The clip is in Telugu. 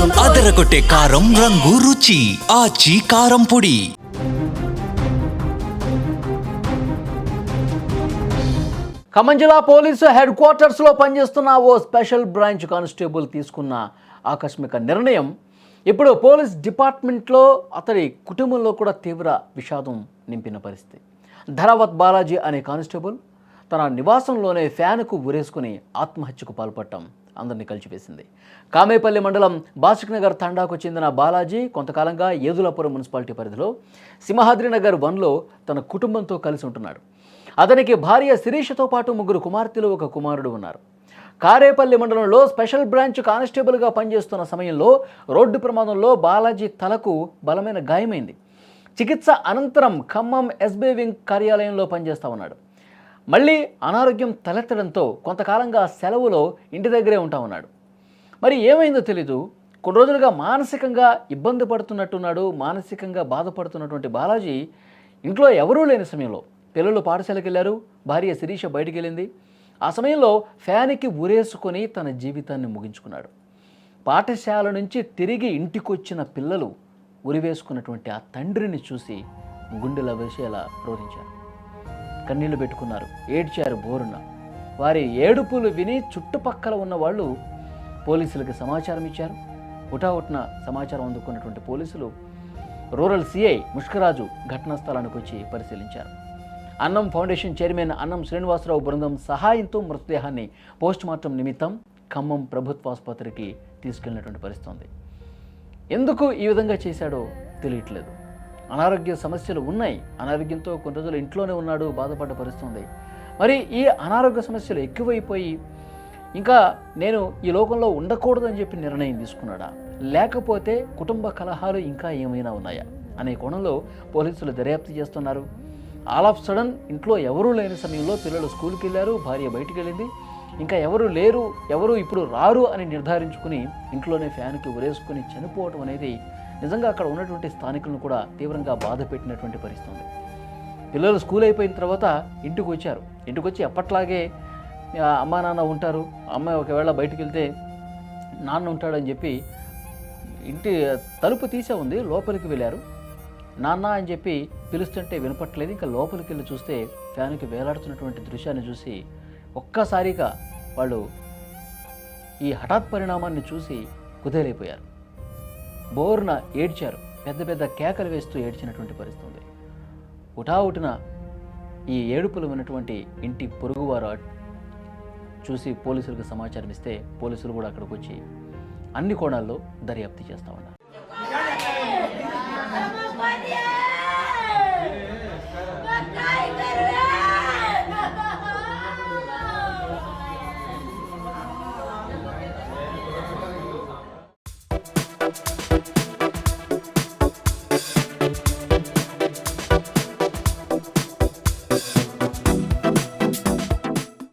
అదరగొట్టే కారం రంగు రుచి. ఆచి కారం పొడి. ఖమ్మం జిల్లా పోలీసు హెడ్ క్వార్టర్స్లో పనిచేస్తున్న ఓ స్పెషల్ బ్రాంచ్ కానిస్టేబుల్ తీసుకున్న ఆకస్మిక నిర్ణయం. ఇప్పుడు పోలీస్ డిపార్ట్మెంట్లో అతడి కుటుంబంలో కూడా తీవ్ర విషాదం నింపిన పరిస్థితి. ధరావత్ బాలాజీ అనే కానిస్టేబుల్ తన నివాసంలోనే ఫ్యాన్కు ఉరేసుకుని ఆత్మహత్యకు పాల్పడటం. అందరినీ కలిచివేసింది కామేపల్లి మండలం బాసిక్ నగర్ తండాకు చెందిన బాలాజీ కొంతకాలంగా ఏదులాపురం మున్సిపాలిటీ పరిధిలో సింహాద్రినగర్ వన్లో తన కుటుంబంతో కలిసి ఉంటున్నాడు. అతనికి భార్య శిరీషతో పాటు ముగ్గురు కుమార్తెలు ఒక కుమారుడు ఉన్నారు. కారేపల్లి మండలంలో స్పెషల్ బ్రాంచ్ కానిస్టేబుల్గా పనిచేస్తున్న సమయంలో రోడ్డు ప్రమాదంలో బాలాజీ తలకు బలమైన గాయమైంది. చికిత్స అనంతరం ఖమ్మం ఎస్బీ వింగ్ కార్యాలయంలో పనిచేస్తూ ఉన్నాడు. మళ్ళీ అనారోగ్యం తలెత్తడంతో కొంతకాలంగా సెలవులో ఇంటి దగ్గరే ఉంటా ఉన్నాడు మరి ఏమైందో తెలీదు. కొన్ని రోజులుగా మానసికంగా ఇబ్బంది పడుతున్నట్టున్నాడు మానసికంగా బాధపడుతున్నటువంటి బాలాజీ ఇంట్లో ఎవరూ లేని సమయంలో పిల్లలు పాఠశాలకు వెళ్ళారు భార్య శిరీష బయటికి వెళ్ళింది ఆ సమయంలో ఫ్యాన్కి ఉరేసుకొని తన జీవితాన్ని ముగించుకున్నాడు. పాఠశాల నుంచి తిరిగి ఇంటికొచ్చిన పిల్లలు ఉరివేసుకున్నటువంటి ఆ తండ్రిని చూసి గుండెల విషయాల రోధించారు. కన్నీళ్ళు పెట్టుకున్నారు. ఏడ్చారు బోరున. వారి ఏడుపులు విని చుట్టుపక్కల ఉన్న వాళ్ళు పోలీసులకు సమాచారం ఇచ్చారు. హుటాహుట్న సమాచారం అందుకున్నటువంటి పోలీసులు రూరల్ సిఐ ముష్కరాజు ఘటనా స్థలానికి వచ్చి పరిశీలించారు. అన్నం ఫౌండేషన్ చైర్మన్ అన్నం శ్రీనివాసరావు బృందం సహాయంతో మృతదేహాన్ని పోస్టుమార్టం నిమిత్తం ఖమ్మం ప్రభుత్వ ఆసుపత్రికి తీసుకెళ్ళినటువంటి పరిస్థితి ఉంది. ఎందుకు ఈ విధంగా చేశాడో తెలియట్లేదు. అనారోగ్య సమస్యలు ఉన్నాయి. అనారోగ్యంతో కొన్ని రోజులు ఇంట్లోనే ఉన్నాడు బాధపడ్డ పరిస్థితుంది మరి ఈ అనారోగ్య సమస్యలు ఎక్కువైపోయి ఇంకా నేను ఈ లోకంలో ఉండకూడదని చెప్పి నిర్ణయం తీసుకున్నాడా? లేకపోతే కుటుంబ కలహాలు ఇంకా ఏమైనా ఉన్నాయా? అనే కోణంలో పోలీసులు దర్యాప్తు చేస్తున్నారు. ఆల్ ఆఫ్ సడన్ ఇంట్లో ఎవరూ లేని సమయంలో పిల్లలు స్కూల్కి వెళ్ళారు భార్య బయటికి వెళ్ళింది. ఇంకా ఎవరు లేరు ఎవరు ఇప్పుడు రారు అని నిర్ధారించుకుని ఇంట్లోనే ఫ్యాన్కి ఉరేసుకుని చనిపోవటం అనేది నిజంగా అక్కడ ఉన్నటువంటి స్థానికులను కూడా తీవ్రంగా బాధ పెట్టినటువంటి పరిస్థితి ఉంది. పిల్లలు స్కూల్ అయిపోయిన తర్వాత ఇంటికి వచ్చారు. ఇంటికి వచ్చి ఎప్పట్లాగే అమ్మా నాన్న ఉంటారు. అమ్మాయి ఒకవేళ బయటికి వెళ్తే నాన్న ఉంటాడని చెప్పి ఇంటి తలుపు తీసే ఉంది. లోపలికి వెళ్ళారు. నాన్న అని చెప్పి పిలుస్తుంటే వినపట్లేదు ఇంకా లోపలికి వెళ్ళి చూస్తే ఫ్యాన్కి వేలాడుతున్నటువంటి దృశ్యాన్ని చూసి ఒక్కసారిగా వాళ్ళు ఈ హఠాత్ పరిణామాన్ని చూసి కుదేలైపోయారు. బోరున ఏడ్చారు. పెద్ద పెద్ద కేకలు వేస్తూ ఏడ్చినటువంటి పరిస్థితి ఉంది ఉటావుటిన ఈ ఏడుపులు ఉన్నటువంటి ఇంటి పొరుగువారు చూసి పోలీసులకు సమాచారం ఇస్తే పోలీసులు కూడా అక్కడికి వచ్చి అన్ని కోణాల్లో దర్యాప్తు చేస్తా ఉన్నారు.